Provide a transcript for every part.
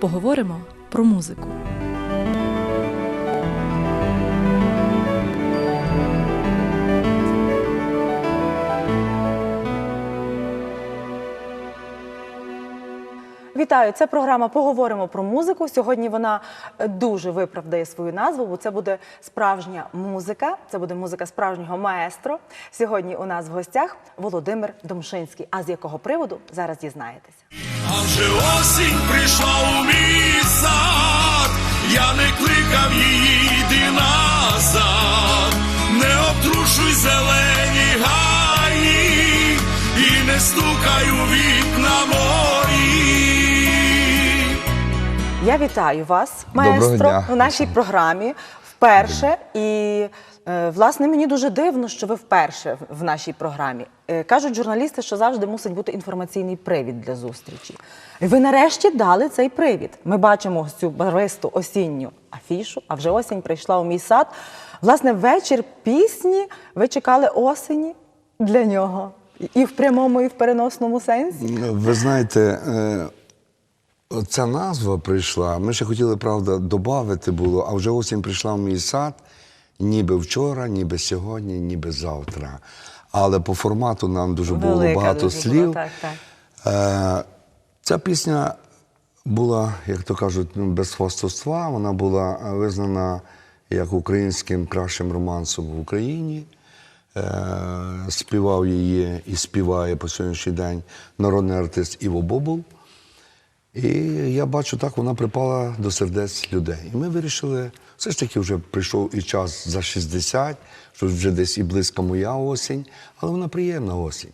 Поговоримо про музику. Вітаю! Це програма Поговоримо про музику. Сьогодні вона е, дуже виправдає свою назву, бо це буде справжня музика. Це буде музика справжнього маестро. Сьогодні у нас в гостях Володимир Домшинський. А з якого приводу зараз дізнаєтеся? А вже осінь прийшла у мій сад, я не кликав її, йди назад, не обтрушуй зелені гаї і не стукай у вікна мої. Я вітаю вас, маестро, у нашій програмі вперше. І е, власне мені дуже дивно, що ви вперше в- в нашій програмі. Е, Кажуть журналісти, що завжди мусить бути інформаційний привід для зустрічі. Ви нарешті дали цей привід. Ми бачимо цю барвисту осінню афішу, а вже осінь прийшла у мій сад. Власне, вечір пісні ви чекали осені для нього. І в прямому, і в переносному сенсі. Ви знаєте, е, ця назва прийшла. Ми ще хотіли, правда, додати було, а вже осінь прийшла в мій сад, ніби вчора, ніби сьогодні, ніби завтра. Але по формату нам дуже було Велика багато дуже слів. Було, так, так. Е, Ця пісня була, як то кажуть, ну, без хвастовства. Вона була е, визнана як українським кращим романсом в Україні. Е, Співав її і співає по сьогоднішній день народний артист Іво Бобул. І я бачу, так вона припала до сердець людей. І ми вирішили, все ж таки вже прийшов і час за 60, що вже десь і близька моя осінь, але вона приємна осінь,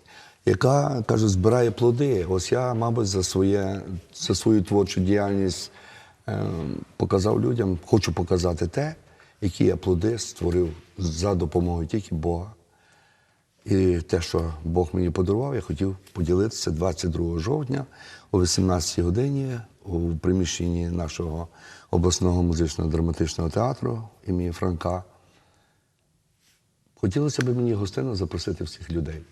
яка, кажуть, збирає плоди. Ось я, мабуть, за, своє, за свою творчу діяльність е, показав людям, хочу показати те, які я плоди створив за допомогою тільки Бога. І те, що Бог мені подарував, я хотів поділитися 22 жовтня о 18-й годині у приміщенні нашого обласного музичного драматичного театру імені Франка. Хотілося б мені гостинно запросити всіх людей.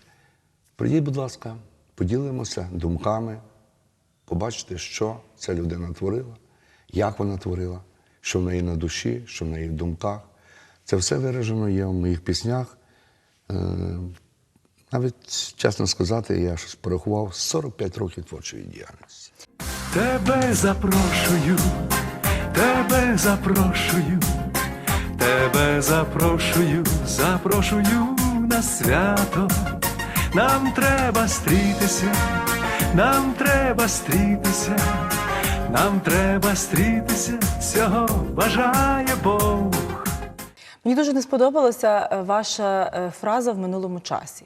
Прийдіть, будь ласка, поділимося думками, побачите, що ця людина творила, як вона творила, що в неї на душі, що в неї в думках. Це все виражено є в моїх піснях. Навіть, чесно сказати, я щось порахував 45 років творчої діяльності. Тебе запрошую, тебе запрошую, тебе запрошую, запрошую на свято. Нам треба стрітися, нам треба стрітися, нам треба стрітися, цього бажає Бог. Мені дуже не сподобалася е, ваша е, фраза в минулому часі.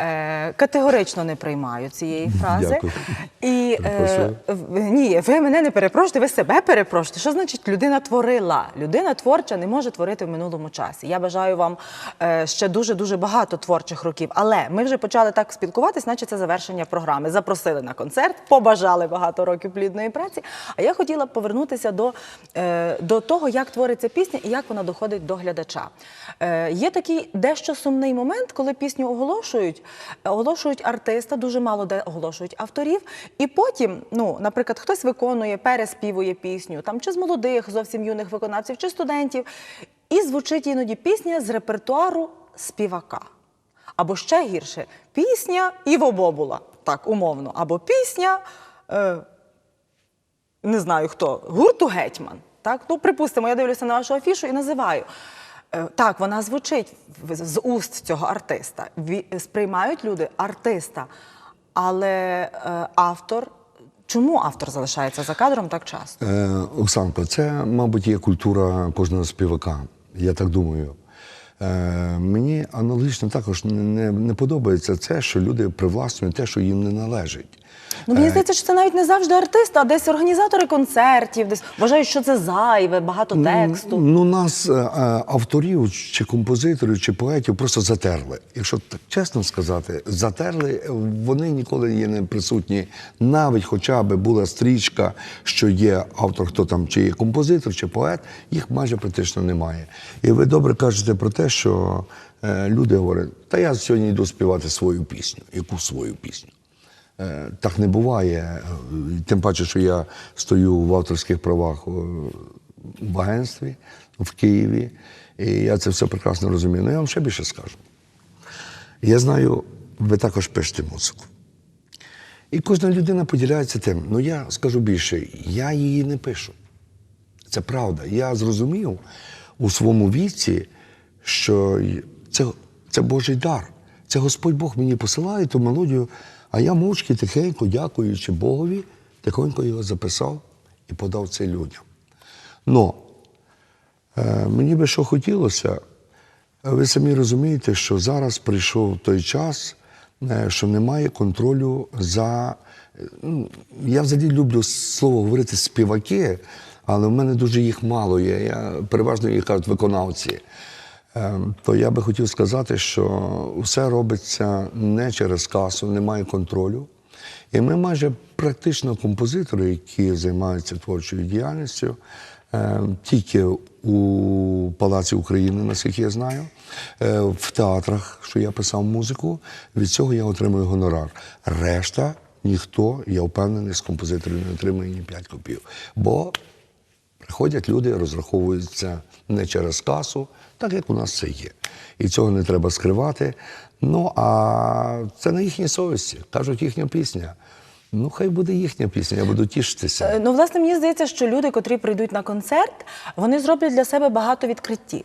Е, Категорично не приймаю цієї фрази. Дякую. І е, в- ні, ви мене не перепрошуєте, ви себе перепрошуєте. Що значить людина творила? Людина творча не може творити в минулому часі. Я бажаю вам е, ще дуже дуже багато творчих років. Але ми вже почали так спілкуватись, наче це завершення програми. Запросили на концерт, побажали багато років плідної праці. А я хотіла б повернутися до, е, до того, як твориться пісня і як вона доходить до глядача. Е, є такий дещо сумний момент, коли пісню оголошують, оголошують артиста, дуже мало де оголошують авторів. І потім, ну, наприклад, хтось виконує, переспівує пісню, там чи з молодих, зовсім юних виконавців, чи студентів, і звучить іноді пісня з репертуару співака. Або ще гірше, пісня Іво Бобула, так умовно, або пісня. Е, не знаю хто, гурту гетьман. Так? Ну, припустимо, я дивлюся на вашу афішу і називаю. Е, Так, вона звучить з уст цього артиста. Ві- Сприймають люди артиста. Але е, автор. Чому автор залишається за кадром так часто? Е, Оксанко, це, мабуть, є культура кожного співака. Я так думаю. Е, мені аналогічно також не, не подобається це, що люди привласнюють те, що їм не належить. Ну, мені здається, що це навіть не завжди артист, а десь організатори концертів, десь вважають, що це зайве, багато тексту. Ну, нас, е, е, авторів, чи композиторів, чи поетів просто затерли. Якщо так чесно сказати, затерли, вони ніколи є не присутні. Навіть хоча б була стрічка, що є автор, хто там, чи є композитор, чи поет, їх майже практично немає. І ви добре кажете про те, що е, люди говорять, та я сьогодні йду співати свою пісню, яку свою пісню. Е, Так не буває. Е, Тим паче, що я стою в авторських правах е, в агентстві в Києві, і я це все прекрасно розумію. Ну я вам ще більше скажу. Я знаю, ви також пишете музику. І кожна людина поділяється тим. Ну я скажу більше, я її не пишу. Це правда. Я зрозумів у своєму віці, що це, це Божий дар. Це Господь Бог мені посилає ту мелодію, а я мовчки тихенько, дякуючи Богові, тихонько його записав і подав це людям. Но е, мені би що хотілося, ви самі розумієте, що зараз прийшов той час, е, що немає контролю за. Я взагалі люблю слово говорити співаки, але в мене дуже їх мало є. Я переважно їх кажуть виконавці. Е, То я би хотів сказати, що все робиться не через касу, немає контролю. І ми майже практично композитори, які займаються творчою діяльністю, е, тільки у Палаці України, наскільки я знаю, е, в театрах, що я писав музику, від цього я отримую гонорар. Решта ніхто, я впевнений, з композиторів не отримує ні 5 копів. Бо Приходять люди, розраховуються не через касу, так як у нас це є. І цього не треба скривати. Ну, а це на їхній совісті. Кажуть, їхня пісня. Ну, хай буде їхня пісня, я буду тішитися. Е, Ну, власне, мені здається, що люди, котрі прийдуть на концерт, вони зроблять для себе багато відкриттів.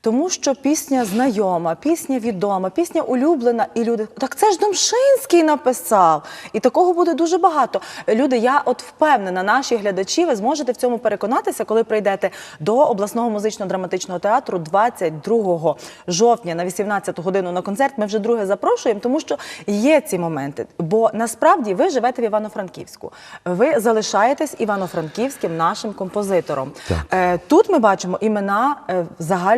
Тому що пісня знайома, пісня відома, пісня улюблена, і люди так це ж Домшинський написав. І такого буде дуже багато. Люди, я от впевнена, наші глядачі, ви зможете в цьому переконатися, коли прийдете до обласного музично-драматичного театру 22 жовтня на 18 годину на концерт. Ми вже друге запрошуємо, тому що є ці моменти. Бо насправді ви живете в Івано-Франківську. Ви залишаєтесь івано-франківським нашим композитором. Так. Е, Тут ми бачимо імена е,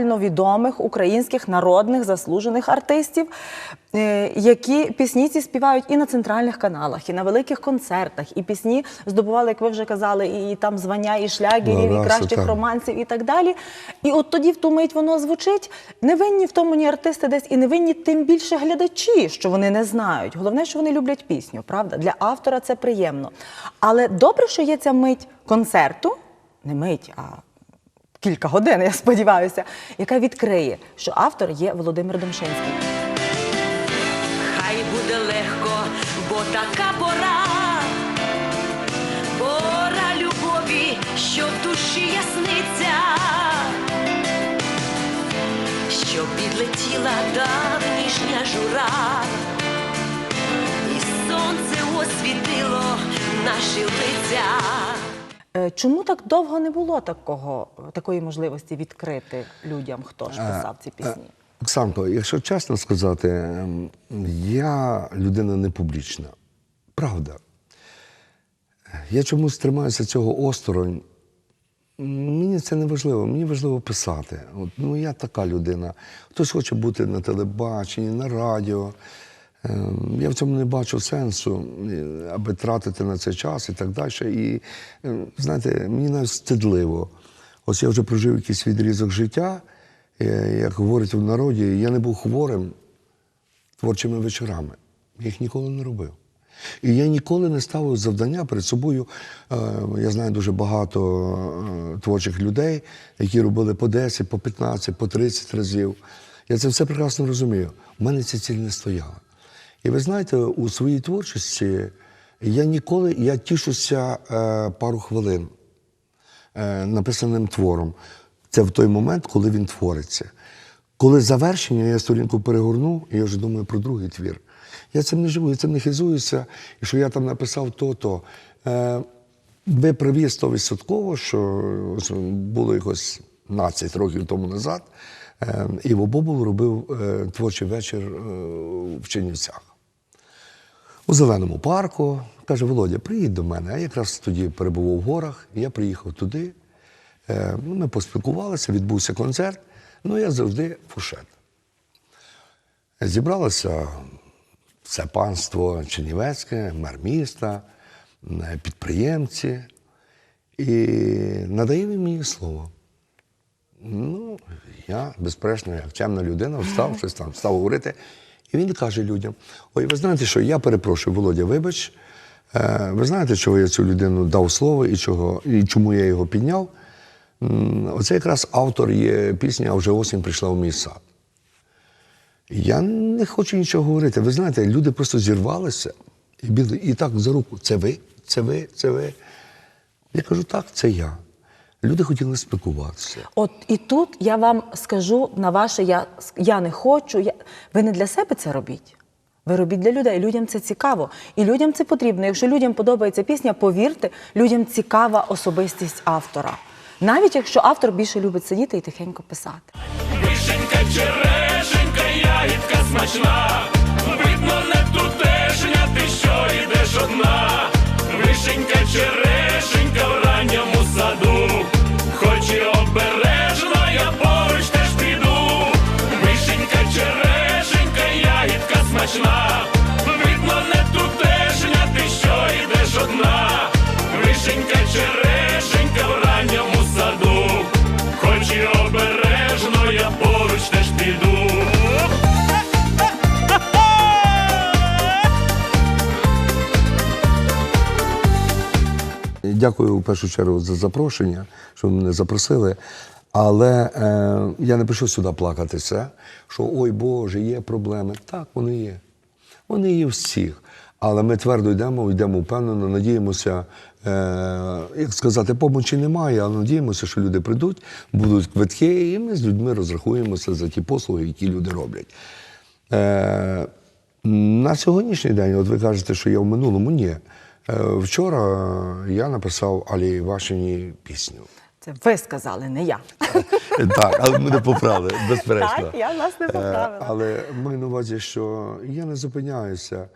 загальновідомих українських народних заслужених артистів, е, які пісні ці співають і на центральних каналах, і на великих концертах, і пісні здобували, як ви вже казали, і там звання, і шлягерів, Ну, і кращих так. романсів, і так далі. І от тоді в ту мить воно звучить. Не винні в тому ні артисти десь, і не винні тим більше глядачі, що вони не знають. Головне, що вони люблять пісню, правда? Для автора це приємно. Але добре, що є ця мить концерту, не мить, а кілька годин, я сподіваюся, яка відкриє, що автор є Володимир Домшинський. Хай буде легко, бо така пора, пора любові, що в душі ясниться, що підлетіла давнішня жура, і сонце освітило наші лиця. Е, Чому так довго не було такого, такої можливості відкрити людям, хто ж писав ці пісні? Оксанко, якщо чесно сказати, ем, я людина не публічна. Правда. Я чомусь тримаюся цього осторонь. Мені це не важливо, мені важливо писати. От, ну, я така людина. Хтось хоче бути на телебаченні, на радіо. Ем, Я в цьому не бачу сенсу, е, аби тратити на це час і так далі. І е, знаєте, мені навіть стидливо. Ось я вже прожив якийсь відрізок життя, е, як говорять в народі, я не був хворим творчими вечорами. Я їх ніколи не робив. І я ніколи не ставив завдання перед собою. е, Я знаю дуже багато творчих людей, які робили по 10, по 15, по 30 разів. Я це все прекрасно розумію. У мене ця ціль не стояла. І ви знаєте, у своїй творчості я ніколи я тішуся е, пару хвилин е, написаним твором. Це в той момент, коли він твориться. Коли завершення, я сторінку перегорну, і я вже думаю про другий твір. Я цим не живу, я цим не хизуюся, і що я там написав то-то. Е, ви праві стовідсотково, що було якось 12 років тому назад. Е, Іво Бобул робив е, творчий вечір е, в Чернівцях у зеленому парку. Каже, Володя, приїдь до мене. Я якраз тоді перебував в горах, я приїхав туди. Е, ну, Ми поспілкувалися, відбувся концерт. Ну, я завжди фушет. Зібралося все панство Чернівецьке, мер міста, підприємці. І надає мені слово. Ну, я, безперечно, як чемна людина, встав, щось там став говорити. І він каже людям: ой, ви знаєте що, я перепрошую, Володя, вибач. Е, ви знаєте, чого я цю людину дав слово і, чого, і чому я його підняв? Оце якраз автор є пісні, а вже осінь прийшла в мій сад. Я не хочу нічого говорити. Ви знаєте, люди просто зірвалися і біли, і так за руку. Це ви, це ви, це ви. Я кажу, так, це я. Люди хотіли спілкуватися. От і тут я вам скажу на ваше я, я не хочу. Я... Ви не для себе це робіть. Ви робіть для людей. Людям це цікаво. І людям це потрібно. Якщо людям подобається пісня, повірте, людям цікава особистість автора. Навіть якщо автор більше любить сидіти і тихенько писати. Вишенька, Дякую в першу чергу за запрошення, що мене запросили. Але е, я не прийшов сюди плакатися, що ой Боже, є проблеми. Так, вони є. Вони є всіх. Але ми твердо йдемо, йдемо впевнено, надіємося, е, як сказати, помочі немає, але надіємося, що люди прийдуть, будуть квитки, і ми з людьми розрахуємося за ті послуги, які люди роблять. Е, на сьогоднішній день, от ви кажете, що я в минулому, ні. Е, вчора я написав Алі Івашині пісню. Це ви сказали, не я. Так, але мене поправили, безперечно. Так, я власне Е, поправила. Але маю на увазі, що я не зупиняюся.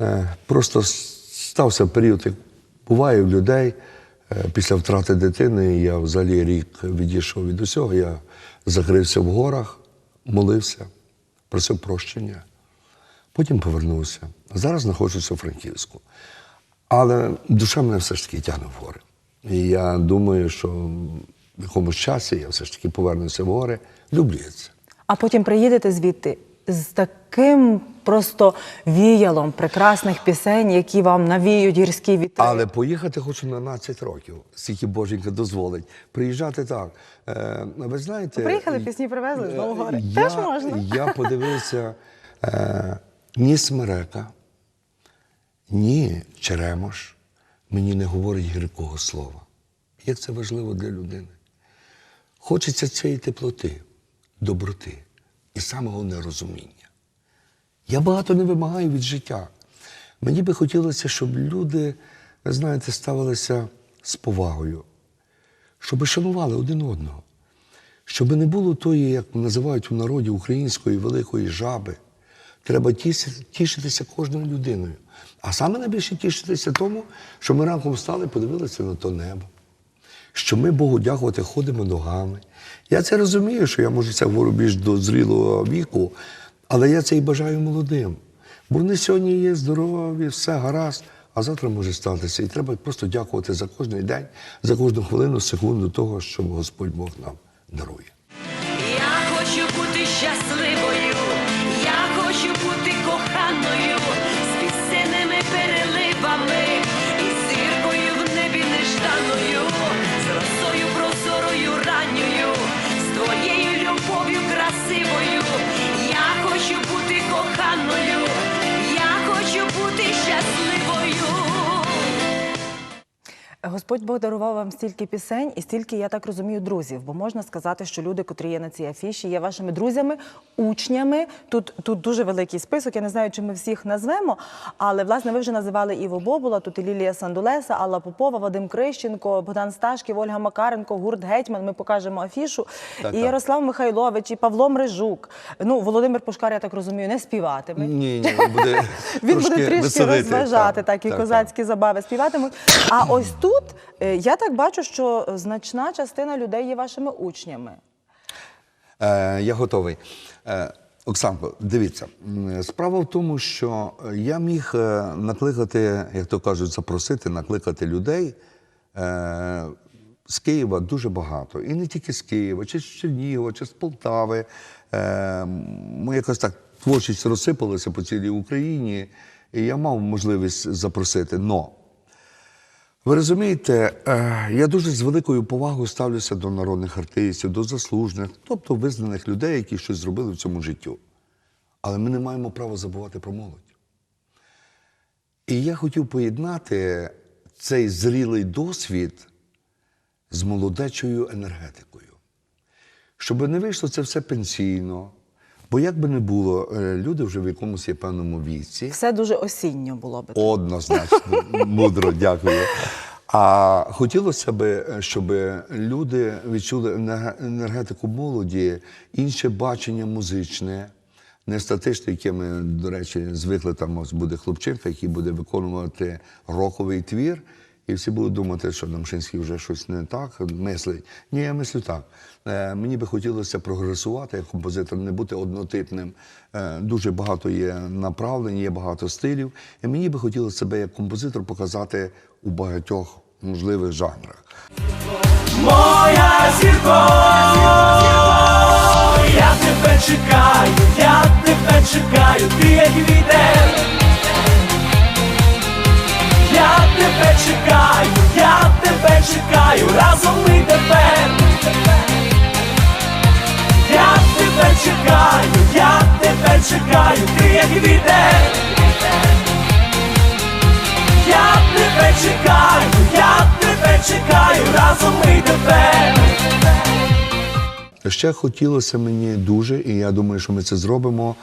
Е, Просто стався період, як буває в людей після втрати дитини. Я взагалі рік відійшов від усього. Я закрився в горах, молився, просив прощення. Потім повернувся. Зараз знаходжуся у Франківську. Але душа мене все ж таки тягне в гори. І я думаю, що в якомусь часі я все ж таки повернуся в гори. Люблю це. А потім приїдете звідти з таким просто віялом прекрасних пісень, які вам навіють гірські вітри. Але поїхати хочу на 12 років, скільки боженька дозволить. Приїжджати так. Е, ви знаєте, Приїхали, пісні привезли, знову е, гори. Я, Теж можна. Я подивився е, ні смерека, ні черемош мені не говорить гіркого слова. Як це важливо для людини. Хочеться цієї теплоти, доброти і самого нерозуміння. Я багато не вимагаю від життя. Мені би хотілося, щоб люди, ви знаєте, ставилися з повагою, щоб шанували один одного, щоб не було тої, як називають у народі української великої жаби. Треба тішитися кожною людиною. А саме найбільше тішитися тому, що ми ранком встали, подивилися на то небо що ми Богу дякувати ходимо ногами. Я це розумію, що я можу це говорю більш до зрілого віку, але я це і бажаю молодим. Бо вони сьогодні є здорові, все гаразд, а завтра може статися. І треба просто дякувати за кожний день, за кожну хвилину, секунду того, що Господь Бог нам дарує. Бог дарував вам стільки пісень і стільки, я так розумію, друзів. Бо можна сказати, що люди, котрі є на цій афіші, є вашими друзями, учнями. Тут, тут дуже великий список. Я не знаю, чи ми всіх назвемо. Але власне ви вже називали Іво Бобула, тут і Лілія Сандулеса, Алла Попова, Вадим Крищенко, Богдан Сташків, Ольга Макаренко, гурт Гетьман. Ми покажемо афішу. Так, і так. Ярослав Михайлович, і Павло Мрижук. Ну, Володимир Пушкар, я так розумію, не співатиме. Ні, ні, буде Він буде трішки розважати, так, так, і так, козацькі забави співатимуть. А ось тут е, я так бачу, що значна частина людей є вашими учнями. Е, я готовий. Е, Оксанко, дивіться, справа в тому, що я міг е, накликати, як то кажуть, запросити, накликати людей е, з Києва дуже багато. І не тільки з Києва, чи з Чернігова, чи з Полтави. Е, ми якось так творчість розсипалася по цілій Україні, і я мав можливість запросити. Но ви розумієте, е, я дуже з великою повагою ставлюся до народних артистів, до заслужених, тобто визнаних людей, які щось зробили в цьому життю. Але ми не маємо права забувати про молодь. І я хотів поєднати цей зрілий досвід з молодечою енергетикою. Щоб не вийшло це все пенсійно. Бо як би не було, е, люди вже в якомусь є певному віці. Все дуже осінньо було би. Однозначно, мудро, дякую. А хотілося б, щоб люди відчули енерге- енергетику молоді, інше бачення музичне, не статичне, яке ми, до речі, звикли там буде хлопчинка, який буде виконувати роковий твір. І всі будуть думати, що Намшинський вже щось не так мислить. Ні, я мислю так. Е, мені би хотілося прогресувати як композитор, не бути однотипним. Е, дуже багато є направлень, є багато стилів. І мені би хотілося себе як композитор показати у багатьох можливих жанрах. Моя зірко, я тебе чекаю, я тебе чекаю, ти як вітер. Чекаю, я тебе чекаю, разом ми тепер. Я тебе чекаю, я тебе чекаю, ти як вітер. Я тебе чекаю, я тебе чекаю, разом ми тепер. Ще хотілося мені дуже, і я думаю, що ми це зробимо.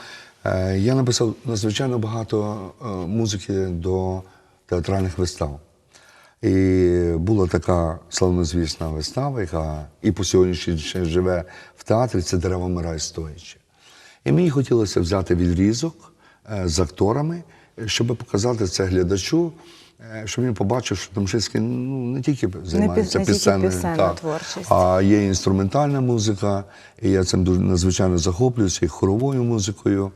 Е, Я написав надзвичайно багато е, музики до театральних вистав. І була така славнозвісна вистава, яка і по сьогоднішній день живе в театрі, це дерева вмирають стоячи. І мені хотілося взяти відрізок е, з акторами, щоб показати це глядачу, е, щоб він побачив, що Домшинський ну, не тільки займається пісенною, а є інструментальна музика, і я цим дуже надзвичайно захоплююся, і хоровою музикою.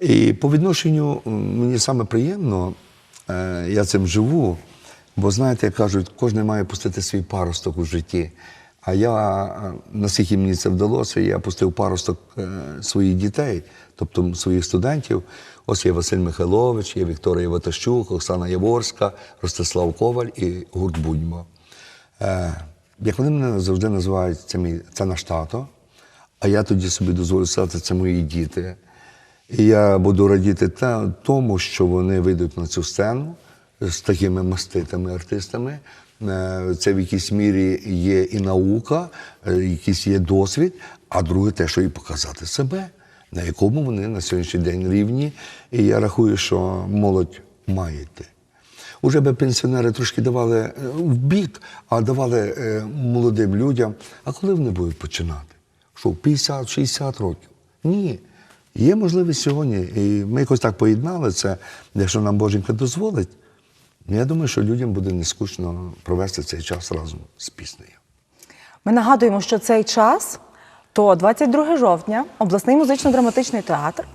І по відношенню мені саме приємно, е, я цим живу, бо знаєте, кажуть, кожен має пустити свій паросток у житті. А я, е, наскільки мені це вдалося, я пустив паросток е, своїх дітей, тобто своїх студентів. Ось є Василь Михайлович, є Вікторія Ватащук, Оксана Яворська, Ростислав Коваль і гурт Будьмо. Е, як вони мене завжди називають, це, мій, це наш тато, а я тоді собі дозволю сказати, це мої діти. І я буду радіти тому, що вони вийдуть на цю сцену з такими маститими артистами. Е, Це в якійсь мірі є і наука, е, якийсь є досвід, а друге те, що і показати себе, на якому вони на сьогоднішній день рівні. І я рахую, що молодь має. Уже би пенсіонери трошки давали е, в бік, а давали молодим людям. А коли вони будуть починати? Що, в 50-60 років? Ні. Є можливість сьогодні, і ми якось так поєднали це, якщо нам Боженька дозволить. Я думаю, що людям буде не скучно провести цей час разом з піснею. Ми нагадуємо, що цей час то 22 жовтня, обласний музично-драматичний театр.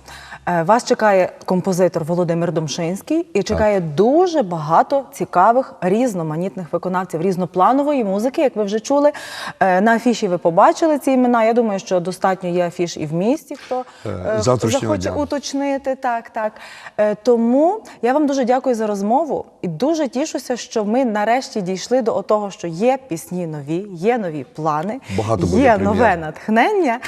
Е, Вас чекає композитор Володимир Домшинський і чекає дуже багато цікавих різноманітних виконавців різнопланової музики. Як ви вже чули, Е, на афіші ви побачили ці імена. Я думаю, що достатньо є афіш і в місті, хто Е, завтрашнього захоче дня. уточнити. Так, так. Тому я вам дуже дякую за розмову і дуже тішуся, що ми нарешті дійшли до того, що є пісні нові, є нові плани, Багато є прем'єр. нове натхнення.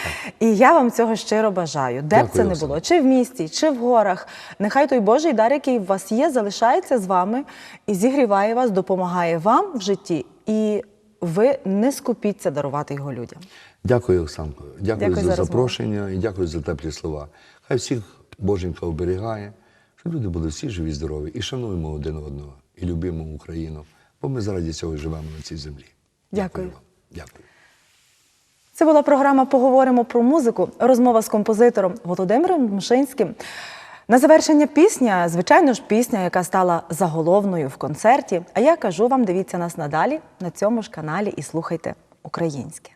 І я вам цього щиро бажаю. Де б це не було, чи в місті, чи в горах. Нехай той Божий дар, який у вас є, залишається з вами і зігріває вас, допомагає вам в житті. І ви не скупіться дарувати його людям. Дякую, Оксанко. Дякую, Дякую за, за запрошення і дякую за теплі слова. Хай всіх Боженька оберігає, щоб люди були всі живі, здорові і шануємо один одного, і любимо Україну, бо ми заради цього живемо на цій землі. Дякую. вам. Дякую. Це була програма Поговоримо про музику. Розмова з композитором Володимиром Мшинським. На завершення пісня, звичайно ж, пісня, яка стала заголовною в концерті. А я кажу вам, дивіться нас надалі на цьому ж каналі і слухайте українське.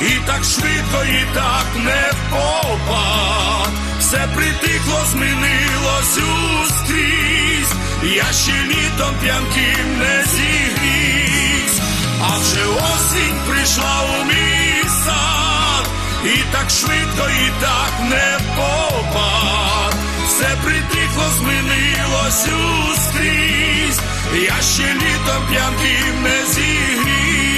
і так швидко, і так не впопад. Все притихло, змінилось ускрізь, я ще літом п'янким не зігрівсь. А вже осінь прийшла у мій сад, і так швидко, і так не попад. Все притихло, змінилось ускрізь, я ще літом п'янким не зігрівсь.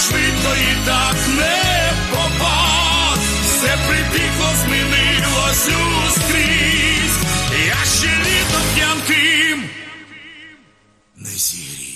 Швидко, і так не попав, все прибігло, змінилось ускрізь, я ще літом п'янким. Не зігрівся.